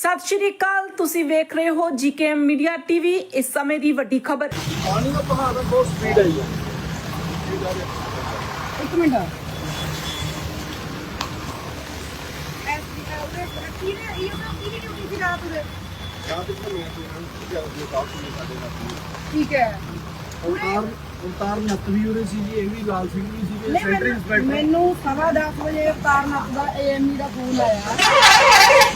ਸਤਿ ਸ਼੍ਰੀ ਅਕਾਲ ਤੁਸੀਂ ਵੇਖ ਰਹੇ ਹੋ ਜੀਕੇ ਮੀਡੀਆ ਟੀਵੀ। ਇਸ ਸਮੇਂ ਦੀ ਵੱਡੀ ਖਬਰ। ਪਾਣੀ ਦਾ ਬਹਾਅ ਤਾਂ ਬਹੁਤ ਸਪੀਡ ਆਈ ਹੈ ਇੱਕ ਮਿੰਟ। ਜਾਂ ਤੇ ਮੈਂ ਇਹਨਾਂ ਨੂੰ ਜਲਦੀ ਕਾਫ ਨਹੀਂ ਸਾਡੇ ਨਾਲ ਠੀਕ ਹੈ ਉਤਾਰ ਉਤਾਰ ਨੱਤ ਵੀ ਉਰੇ ਸੀ ਜੀ ਇਹ ਵੀ ਲਾਲ ਸਿੰਘ ਵੀ ਸੀਗੇ ਨਹੀਂ, ਸੈਂਟਰ ਮੈਨੂੰ- ਇੰਸਪੈਕਟਰ ਮੈਨੂੰ ਸਵਾ ਦਸ ਵਜੇ ਅਵਤਾਰ ਨਾਥ ਦਾ ਏਐਮਈ ਦਾ ਫੋਨ ਆਇਆ।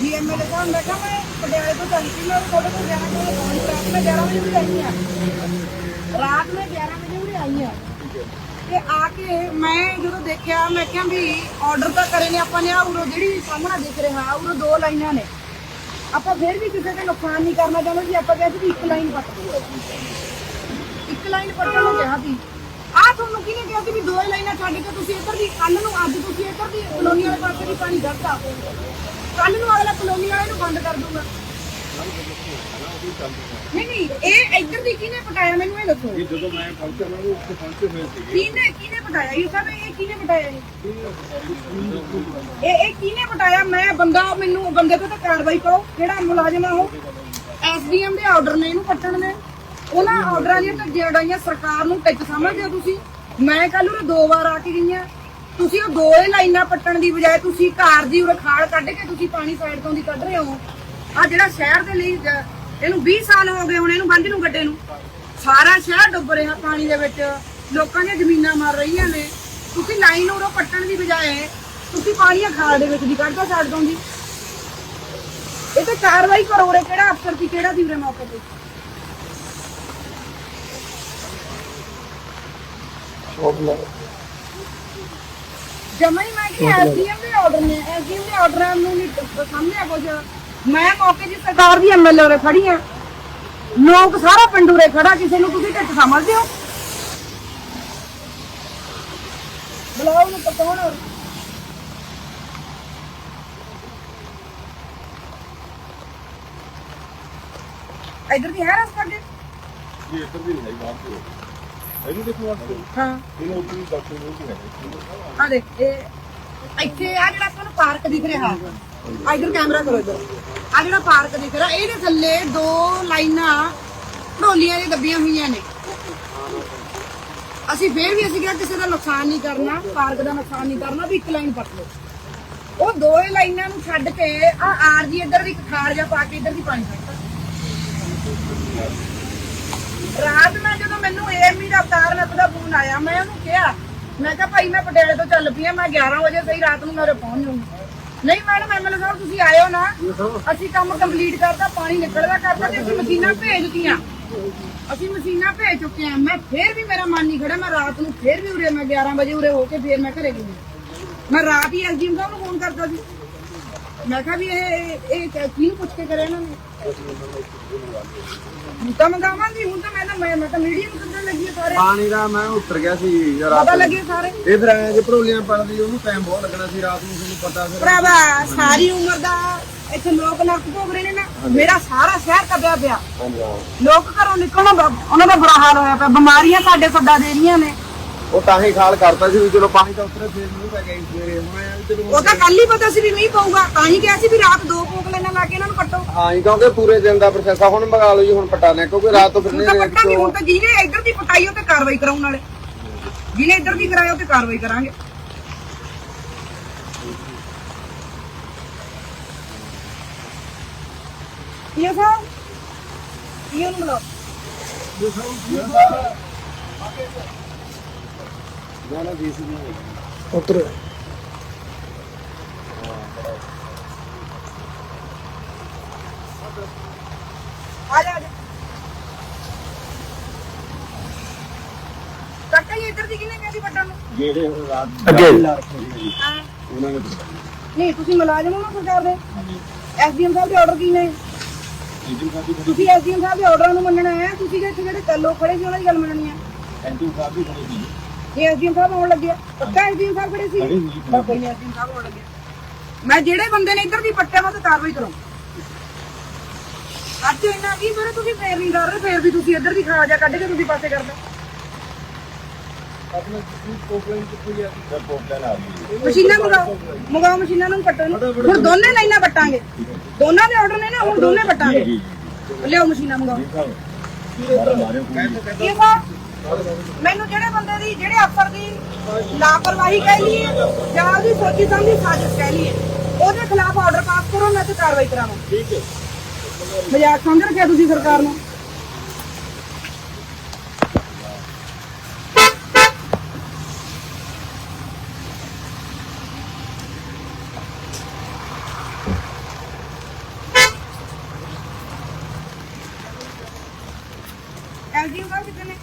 ਜੀ ਐਮਐਲਏ ਸਾਹਿਬ ਮੈਂ ਕਿਹਾ ਮੈਂ ਪਟਿਆਲੇ ਤੋਂ ਚੱਲ ਪਈ ਮੈਂ ਤੁਹਾਡੇ ਕੋਲ ਜਾਣਾ ਕੋਲ ਫੋਨ ਰਾਤ ਮੈਂ 11 ਵਜੇ ਵੀ ਆਈ ਹਾਂ। ਰਾਤ ਮੈਂ 11 ਵਜੇ ਉਰੇ ਆਈ ਹਾਂ। ਤੇ ਆ ਕੇ ਮੈਂ ਜਦੋਂ ਦੇਖਿਆ ਮੈਂ ਕਿਹਾ ਵੀ ਆਰਡਰ ਤਾਂ ਕਰੇ ਨੇ ਆਪਾਂ ਨੇ ਆ ਉਰੋ ਜਿਹੜੀ ਸਾਹਮਣਾ ਦਿਖ ਰਿਹਾ ਉਰੋ ਦੋ ਲਾਈਨਾਂ ਨੇ। ਆਪਾਂ ਫਿਰ ਵੀ ਕਿਸੇ ਦਾ ਨੁਕਸਾਨ ਨਹੀਂ ਕਰਨਾ ਚਾਹੁੰਦੇ ਸੀ ਆਪਾਂ ਕਹਿੰਦੇ ਸੀ ਇੱਕ ਲਾਈਨ ਪੱਟ ਦਿਓ। ਇੱਕ ਲਾਈਨ ਪੱਟਣ ਨੂੰ ਕਿਹਾ ਸੀ। ਆ ਤੁਹਾਨੂੰ ਕਿਹਨੇ ਕਿਹਾ ਸੀ ਵੀ ਦੋ ਹੀ ਲਾਈਨਾਂ ਛੱਡ ਕੇ ਤੁਸੀਂ ਇੱਧਰ ਦੀ ਕੱਲ ਨੂੰ ਅੱਜ ਤੁਸੀਂ ਇੱਧਰ ਦੀ ਕਲੋਨੀ ਵਾਲੇ ਪਾਸੇ ਦੀ ਪਾਣੀ ਕੱਢਤਾ ਕੱਲ ਨੂੰ ਅਗਲਾ ਕਲੋਨੀ ਵਾਲੇ ਨੂੰ ਬੰਦ ਕਰ ਦੂੰਗਾ। ਨਹੀਂ ਨਹੀਂ ਇਹ ਇੱਧਰ ਦੀ ਕਿਹਨੇ ਪਟਾਇਆ ਮੈਨੂੰ ਇਹ ਦੱਸੋ। ਇਹ ਜਦੋਂ ਮੈਂ ਪਹੁੰਚਿਆ ਨਾ ਉੱਥੇ ਪਹੁੰਚੇ ਹੋਏ ਸੀਗੇ। ਕਿਹਨੇ ਕਿਹਨੇ ਪਟਾਇਆ ਇਹ ਸਭ ਇਹ ਕਿਹਨੇ ਪਟਾਇਆ ਇਹ ਇਹ ਇਹ ਕਿਹਨੇ ਪਟਾਇਆ ਮੈਂ ਬੰਦਾ ਮੈਨੂੰ ਬੰਦੇ ਤੇ ਤਾਂ ਕਾਰਵਾਈ ਕਰੋ। ਜਿਹੜਾ ਮੁਲਾਜ਼ਮ ਆ ਉਹ? ਐਸਡੀਐਮ ਦੇ ਆਰਡਰ ਨੇ ਇਹਨੂੰ ਕੱਟਣ ਦੇ। ਉਹਨਾਂ ਆਰਡਰਾਂ ਦੀਆਂ ਧੱਜੀਆਂ ਉਡਾਈਆਂ ਸਰਕਾਰ ਨੂੰ ਟਿੱਚ ਸਮਝਦੇ ਹੋ ਤੁਸੀਂ? ਮੈਂ ਕੱਲ ਉਹ ਦੋ ਵਾਰ ਆ ਕੇ ਗਈ ਆ ਤੁਸੀਂ ਉਹ ਦੋ ਲਾਈਨਾਂ ਪੱਟਣ ਦੀ ਬਜਾਏ ਤੁਸੀਂ ਘਰ ਦੀ ਉਰੇ ਖਾਲ ਕੱਢ ਕੇ ਤੁਸੀਂ ਪਾਣੀ ਸਾਈਡ ਤੋਂ ਦੀ ਕੱਢ ਰਹੇ ਹੋ। ਆ ਜਿਹੜਾ ਸ਼ਹਿਰ ਦੇ ਲਈ ਇਹਨੂੰ 20 ਸਾਲ ਹੋ ਗਏ ਹੁਣ ਇਹਨੂੰ ਬੰਦ ਨੂੰ ਗੱਡੇ ਨੂੰ? ਸਾਰਾ ਸ਼ਹਿਰ ਡੁੱਬ ਰਿਹਾ ਪਾਣੀ ਦੇ ਵਿੱਚ। ਲੋਕਾਂ ਦੀਆਂ ਜ਼ਮੀਨਾਂ ਮਰ ਰਹੀਆਂ ਨੇ। ਤੁਸੀਂ ਲਾਈਨ ਉਰੋਂ ਪੱਟਣ ਦੀ ਬਜਾਏ ਤੁਸੀਂ ਪਾਣੀ ਆ ਖਾਲ ਦੇ ਵਿੱਚ ਦੀ ਕੱਢਦਾ ਸਾਈਡ ਤੋਂ ਦੀ। ਇਹ ਤੇ ਕਾਰਵਾਈ ਕਰੋ ਉਰੇ, ਕਿਹੜਾ ਅਫਸਰ ਸੀ ਕਿਹੜਾ ਦੀ ਉਰੇ ਮੌਕੇ ਤੇ? ਜਮਾ ਹੀ ਮੈਂ ਕਿ ਐਸਡੀਐਮ ਦੇ ਆਰਡਰ ਨੇ ਐਸਡੀਐਮ ਦੇ ਆਰਡਰਾਂ ਨੂੰ ਨਹੀਂ ਸਾਹਮਣੇ ਕੁਝ ਮੈਂ ਮੌਕੇ ਦੀ ਸਰਕਾਰ ਦੀ ਐਮਐਲਏ ਉਰੇ ਖੜੀ ਆ। ਲੋਕ ਸਾਰਾ ਪਿੰਡ ਉਰੇ ਖੜਾ ਕਿਸੇ ਨੂੰ ਤੁਸੀਂ ਢਿੱਟ ਸਮਝਦੇ ਹੋ। ਬੁਲਾਓ ਨੂੰ ਪਕਾਉਣ ਇਧਰ ਦੀ ਹੈ ਰਸਤਾ ਅੱਗੇ? ਜੀ ਇੱਧਰ ਵੀ ਨਹੀਂ ਬਾਹਰ ਤੋਂ ਇਹਨੂੰ ਦੇਖੋ ਵਾਸਤੇ ਹਾਂ ਇਹਨੂੰ ਉੱਧਰ ਵੀ ਡਾਕਟਰ ਨੂੰ ਵੀ ਹੈ ਆ ਦੇਖ ਇਹ ਇੱਥੇ ਆ ਜਿਹੜਾ ਆਪਾਂ ਨੂੰ ਪਾਰਕ ਦਿਖ ਰਿਹਾ ਆ ਇਧਰ ਕੈਮਰਾ ਕਰੋ ਇਧਰ ਆ ਜਿਹੜਾ ਪਾਰਕ ਦਿਖ ਰਿਹਾ ਇਹਦੇ ਥੱਲੇ ਦੋ ਲਾਈਨਾਂ ਢੋਲੀਆਂ ਦੀਆਂ ਦੱਬੀਆਂ ਹੋਈਆਂ ਨੇ ਅਸੀਂ ਫੇਰ ਵੀ ਅਸੀਂ ਕਿਹਾ ਕਿਸੇ ਦਾ ਨੁਕਸਾਨ ਨਹੀਂ ਕਰਨਾ ਪਾਰਕ ਦਾ ਨੁਕਸਾਨ ਨਹੀਂ ਕਰਨਾ ਵੀ ਇੱਕ ਲਾਈਨ ਪੱਟ ਲਓ ਉਹ ਦੋ ਹੀ ਲਾਈਨਾਂ ਨੂੰ ਛੱਡ ਕੇ ਆ ਆਰਜੀ ਇੱਧਰ ਦੀ ਖਾਰ ਜਾਂ ਪਾ ਕੇ ਇੱਧਰ ਦੀ ਪਾਣੀ ਛੱਡਤਾ ਰਾਤ ਮੈਂ ਜਦੋਂ ਮੈਨੂੰ ਏਐਮਈ ਦਾ ਅਵਤਾਰ ਨੱਤ ਦਾ ਫੋਨ ਆਇਆ, ਮੈਂ ਉਹਨੂੰ ਕਿਹਾ, ਮੈਂ ਕਿਹਾ ਭਾਈ ਮੈਂ ਪਟਿਆਲੇ ਤੋਂ ਚੱਲ ਪਈ ਆ ਮੈਂ 11 ਵਜੇ ਸਹੀ ਰਾਤ ਨੂੰ ਮੇਰੇ ਪਹੁੰਚ ਜਾਊਂਗੀ। ਨਹੀਂ ਮੈਡਮ ਐਮਐਲਏ ਸਾਹਿਬ, ਤੁਸੀਂ ਆਇਓ ਨਾ। ਅਸੀਂ ਕੰਮ ਕੰਪਲੀਟ ਕਰਦਾ ਪਾਣੀ ਨਿਕਲਦਾ ਕਰਦਾ ਤੇ ਅਸੀਂ ਮਸ਼ੀਨਾਂ ਭੇਜ ਅਸੀਂ ਮਸ਼ੀਨਾਂ ਭੇਜ ਚੁੱਕੇ ਆ ਮੈਂ ਫੇਰ ਵੀ ਮੇਰਾ ਮਨ ਨਹੀਂ ਖੜਾ ਮੈਂ ਰਾਤ ਨੂੰ ਫੇਰ ਵੀ ਉਰੇ, ਮੈਂ 11 ਵਜੇ ਉਰੇ ਹੋ ਕੇ ਫੇਰ ਮੈਂ ਘਰੇ ਗਈ। ਮੈਂ ਰਾਤ ਹੀ ਐਸਡੀਐਮ ਸਾਹਿਬ ਨੂੰ ਫੋਨ ਕਰਦਾ ਸੀ। ਮੈਂ ਕਿਹਾ ਵੀ ਇਹ ਇਹ ਕਿਹਨੂੰ ਪੁੱਛ ਕੇ ਕਰਿਆ ਇਹਨਾਂ ਨੇ? ਤਾਂ ਮੰਗਾਵਾਂਗੀ ਹੁਣ ਤਾਂ ਮੈਂ ਤਾਂ ਮੈਂ ਤਾਂ ਨੂੰ ਕੱਢਣ ਲੱਗੀ ਸਾਰੇ ਪਾਣੀ ਦਾ ਮੈਂ ਉੱਤਰ ਗਿਆ ਸੀ ਯਾਰ ਪਤਾ ਲੱਗੇ ਸਾਰੇ? ਇਹ ਫਿਰ ਜੇ ਭਰੋਲੀਆਂ ਪੜਦੀ ਉਹਨੂੰ ਟਾਈਮ ਬਹੁਤ ਲੱਗਣਾ ਸੀ ਰਾਤ ਨੂੰ ਤੁਹਾਨੂੰ ਪਤਾ ਫਿਰ। ਭਰਾਵਾ ਸਾਰੀ ਉਮਰ ਦਾ ਇੱਥੇ ਲੋਕ ਨਰਕ ਭੋਗ ਰਹੇ ਨੇ ਨਾ। ਮੇਰਾ ਸਾਰਾ ਸ਼ਹਿਰ ਕੱਬਿਆ ਪਿਆ। ਲੋਕ ਘਰੋਂ ਨਿਕਲਣਾ ਉਹਨਾਂ ਦਾ ਬੁਰਾ ਹਾਲ ਹੋਇਆ ਪਿਆ। ਬਿਮਾਰੀਆਂ ਸਾਡੇ ਸੱਦਾ ਦੇ ਰਹੀਆਂ ਨੇ। ਉਹ ਤਾਂ ਹੀ ਖਾਲ ਕਰਤਾ ਸੀ ਵੀ ਚਲੋ ਪਾਣੀ ਤਾਂ ਉਤਰੇ ਫੇਰ ਨਹੀਂ ਪੈ ਗਿਆ ਸਵੇਰੇ। ਹੁਣ ਐਂ ਵੀ ਚਲੋ ਉਹ ਤਾਂ ਕੱਲ ਹੀ ਪਤਾ ਸੀ ਵੀ ਮੀਂਹ ਪਊਗਾ ਤਾਂ ਹੀ ਕਿਹਾ ਸੀ ਵੀ ਰਾਤ ਦੋ ਪੋਕ ਲੈਣਾ ਲਾ ਕੇ ਇਹਨਾਂ ਨੂੰ ਕੱਟੋ ਹਾਂ ਜੀ ਕਿਉਂਕਿ ਪੂਰੇ ਦਿਨ ਦਾ ਪ੍ਰੋਸੈਸ ਆ ਹੁਣ ਮੰਗਾ ਲਓ ਜੀ ਹੁਣ ਪਟਾ ਲੈ ਕਿਉਂਕਿ ਰਾਤ ਤੋਂ ਫਿਰ ਹੁਣ ਤਾਂ ਪੱਟਾਂਗੇ ਹੁਣ ਤਾਂ ਜਿਹਨੇ ਇੱਧਰ ਦੀ ਪਟਾਈ ਉਹ ਤੇ ਕਾਰਵਾਈ ਕਰਾਉਣ ਵਾਲੇ। ਜਿਹਨੇ ਇੱਧਰ ਦੀ ਕਰਾਇਆ ਉਹ ਤੇ ਕਾਰਵਾਈ ਕਰਾਂਗੇ। ਇਹ ਸਾਹਿਬ? ਇਹ ਨੂੰ ਬੁਲਾਓ? ਜਾਣਾ ਜੀ ਸੀ ਉਤਰ ਆ ਜਾ ਆ ਜਾ। ਕੱਟਾ ਹੀ ਇੱਧਰ ਦੀ ਕਿਹਨੇ ਕਹਿੰਦੀ ਪੱਟਣ ਨੂੰ? ਜਿਹੜੇ ਹੁਣ ਰਾਤ ਅੱਗੇ। ਹਾਂ। ਉਹਨਾਂ ਨੇ ਨਹੀਂ ਤੁਸੀਂ ਮੁਲਾਜ਼ਮ ਹੋ ਨਾ ਸਰਕਾਰ ਦੇ? ਐਸਡੀਐਮ ਸਾਹਿਬ ਦੇ ਆਰਡਰ ਕੀ ਨੇ? ਤੁਸੀਂ ਐਸਡੀਐਮ ਸਾਹਿਬ ਦੇ ਆਰਡਰਾਂ ਨੂੰ ਮੰਨਣਾ ਹੈ ਤੁਸੀਂ ਖੜੇ ਸੀ ਉਹਨਾਂ ਦੀ ਗੱਲ ਮੰਨਣੀ ਹੈ। ਐਂਟੀ ਸਾਹਿਬ ਵੀ ਖੜੇ ਸੀ ਇਹ ਐਸਡੀਐਮ ਸਾਹਿਬ ਆਉਣ ਲੱਗਿਆ ਪੱਕਾ ਐਸਡੀਐਮ ਸਾਹਿਬ ਖੜੇ ਸੀ? ਖੜੇ ਸੀ। ਬਸ ਕੋਈ ਨਹੀਂ ਐਸਡੀਐਮ ਸਾਹਿਬ ਆਉਣ ਲੱਗਿਆ ਮੈਂ ਜਿਹੜੇ ਬੰਦੇ ਨੇ ਇੱਧਰ ਦੀ ਪੱਟਿਆ ਮੈਂ ਤੇ ਕਾਰਵਾਈ ਕਰਾਂ। ਅੱਜ ਇੰਨਾ ਕੀ ਫਿਰ ਤੁਸੀਂ ਫੇਰ ਨਹੀਂ ਕਰ ਰਹੇ ਫੇਰ ਵੀ ਤੁਸੀਂ ਇੱਧਰ ਦੀ ਖਾ ਜਾ ਕੱਢ ਕੇ ਤੁਸੀਂ ਪਾਸੇ ਕਰਦੇ ਮਸ਼ੀਨਾਂ ਮੰਗਾਓ ਮੰਗਾਓ ਮਸ਼ੀਨਾਂ ਨੂੰ ਕੱਟਣ ਨੂੰ। ਹੁਣ ਦੋਨੇ ਲਾਈਨਾਂ ਵੱਟਾਂਗੇ ਦੋਨਾਂ ਦੇ ਆਰਡਰ ਨੇ ਨਾ ਹੁਣ ਦੋਨੇ ਵੱਟਾਂਗੇ ਲਿਆਓ ਮਸ਼ੀਨਾਂ ਮੰਗਾਓ। ਇਹ ਵਾ ਮੈਨੂੰ ਜਿਹੜੇ ਬੰਦੇ ਦੀ ਜਿਹੜੇ ਅਫਸਰ ਦੀ ਲਾਪਰਵਾਹੀ ਕਹਿ ਲਈਏ ਜਾਂ ਉਹਦੀ ਸੋਚੀ ਸਮਝੀ ਸਾਜ਼ਿਸ਼ ਕਹਿ ਲਈਏ ਉਹਦੇ ਖਿਲਾਫ ਆਰਡਰ ਪਾਸ ਕਰੋ ਮੈਂ ਤੇ ਕਾਰਵਾਈ ਕਰਾਵਾਂ। ਠੀਕ ਹੈ। ਮਜ਼ਾਕ ਸਮਝ ਰੱਖਿਆ ਤੁਸੀਂ ਸਰਕਾਰ ਨੂੰ? ਸਾਹਿਬ ਕਿੱਥੇ ਨੇ?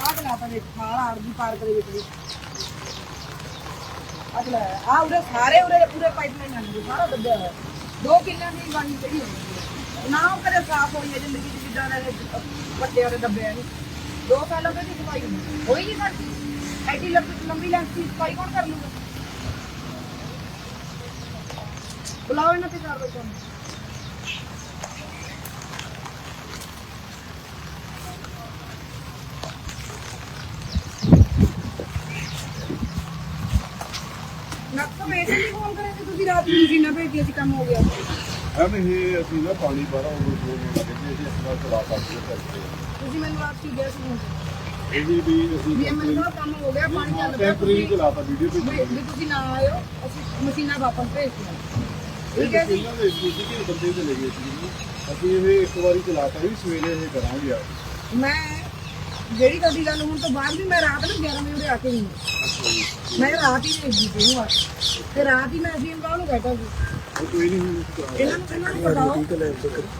ਆਹ ਬਣਾ ਤਾ ਖਾਲ ਆੜਦੀ ਪਾਰਕ ਦੇ ਵਿੱਚ ਅਗਲਾ ਆ ਉਰੇ ਸਾਰੇ ਉਰੇ ਪੂਰੇ ਪਾਈਪਲਾਈਨ ਆਉਂਦੀ ਸਾਰਾ ਦੱਬਿਆ ਹੋਇਆ। ਦੋ ਕਿੱਲਿਆਂ ਦੀ ਬਾਣੀ ਜਿਹੜੀ ਹੁੰਦੀ ਹੈ ਨਾ ਉਹ ਕਦੇ ਸਾਫ਼ ਹੋਈ ਹੈ ਜ਼ਿੰਦਗੀ ਚ ਜਿੱਦਾਂ ਦੇ ਵੱਡੇ ਵਾਲੇ ਦੱਬੇ ਆ ਨੀ। ਦੋ ਸਾਲਾਂ ਤੋਂ ਦੀ ਸਫ਼ਾਈ ਹੁੰਦੀ ਹੋਈ ਨਹੀਂ ਕਰਦੀ ਐਡੀ ਲੰਬੀ ਲੰਬੀ ਲੈਂਥ ਦੀ ਸਫ਼ਾਈ ਕੌਣ ਕਰ ਲੂਗਾ? ਬੁਲਾਓ ਇਹਨਾਂ ਤੇ ਕਾਰਵਾਈ ਕਰੋ ਨੱਕ ਵੇਚਣ ਦੀ ਫੋਨ ਕਰੇ ਤੇ ਤੁਸੀਂ, ਰਾਤ ਨੂੰ ਮਸ਼ੀਨਾਂ ਭੇਜੀਆਂ ਸੀ, ਕੰਮ ਹੋ ਗਿਆ। ਹਮ ਇਹ ਅਸੀਂ ਨਾ ਪਾਣੀ ਬਾਰਾ ਓਵਰਫਲੋ ਹੋਣ ਲੱਗੇ ਸੀ ਅਸੀਂ ਇਸ ਨਾਲ ਚਲਾ ਸਕਦੇ ਕਰਦੇ ਤੁਸੀਂ ਮੈਨੂੰ ਰਾਤ ਕੀ ਗਿਆ ਸੀ ਹੁਣ। ਇਹ ਵੀ ਵੀ ਅਸੀਂ ਵੀ ਮੈਨੂੰ ਦਾ ਕੰਮ ਹੋ ਗਿਆ ਪਾਣੀ ਚੱਲ ਪਿਆ ਟੈਂਪਰੇਰੀ ਤੁਸੀਂ ਚਲਾਤਾ ਵੀਡੀਓ ਵੀ ਵੀ ਤੁਸੀਂ ਨਾ ਆਇਓ ਅਸੀਂ ਮਸ਼ੀਨਾਂ ਵਾਪਸ ਭੇਜਤੀਆਂ ਠੀਕ ਹੈ ਜੀ? ਪਹਿਲਾਂ ਦੇ ਸੀ ਕਿ ਬੰਦੇ ਤੇ ਲੱਗੇ ਸੀ? ਅਸੀਂ ਇਹ ਇੱਕ ਵਾਰੀ ਚਲਾਤਾ ਵੀ ਸਵੇਰੇ ਇਹ ਕਰਾਂਗੇ ਆ। ਮੈਂ ਜਿਹੜੀ ਤੁਹਾਡੀ ਗੱਲ ਹੋਣ ਤੋਂ ਬਾਅਦ ਵੀ ਮੈਂ ਰਾਤ ਨੂੰ 11 ਵਜੇ ਉਰੇ ਆ ਕੇ ਨਹੀਂ ਮੈਂ ਰਾਤ ਹੀ ਦੇਖਦੀ ਸੀ ਕੇ। ਤੇ ਰਾਤ ਹੀ ਮੈਂ ਅਸੀਂ ਇਹਨਾਂ ਨੂੰ ਕਹਿਤਾ ਸੀ। ਹੁਣ ਇਹਨਾਂ ਨੂੰ ਇਹਨਾਂ ਨੂੰ ਬਤਾਓ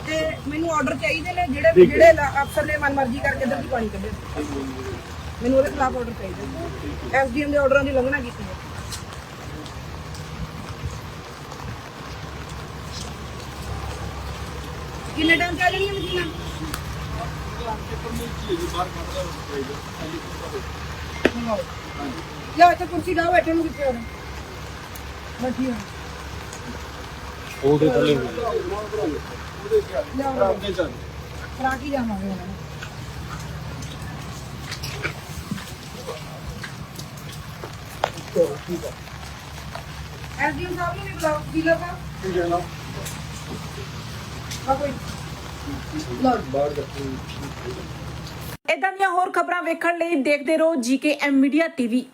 ਤੇ ਮੈਨੂੰ ਆਰਡਰ ਚਾਹੀਦੇ ਨੇ ਜਿਹੜੇ ਜਿਹੜੇ ਲ- ਅਫਸਰ ਨੇ ਮਨਮਰਜ਼ੀ ਕਰਕੇ ਇੱਧਰ ਦੀ ਪਾਣੀ ਕੱਢਿਆ ਮੈਨੂੰ ਉਹਦੇ ਖਿਲਾਫ ਆਰਡਰ ਚਾਹੀਦਾ ਐਸਡੀਐਮ ਦੇ ਆਰਡਰਾਂ ਦੀ ਉਲੰਘਣਾ ਕੀਤੀ ਹੈ। ਕਿੰਨੇ ਟਾਈਮ ਚ ਆ ਜਾਣਗੀਆਂ ਮਸ਼ੀਨਾਂ? ਲਿਆਓ ਇੱਥੇ ਕੁਰਸੀ ਲਾਓ ਬੈਠੇ ਨੂੰ ਕਿੱਥੇ ਹੋਣਾ ਬੈਠੀ ਹੋ ਉਹਦੇ ਥੱਲੇ ਉਹਦੇ ਚੱਲ ਕਰਾ ਕੇ ਜਾਵਾਂਗੇ ਉਹਨਾਂ ਨੂੰ ਐਸਡੀਐਮ ਸਾਹਿਬ ਨੂੰ ਵੀ ਬੁਲਾਓ ਡੀਲਰ ਦਾ ਠੀਕ ਹੈ ਨਾ। ਆ ਕੋਈ। ਲਓ। ਬਾਹਰ ਜਾ ਇਦਾਂ ਦੀਆਂ ਹੋਰ ਖਬਰਾਂ ਵੇਖਣ ਲਈ ਦੇਖਦੇ ਰਹੋ ਜੀਕੇ ਐਮ ਮੀਡੀਆ ਟੀਵੀ।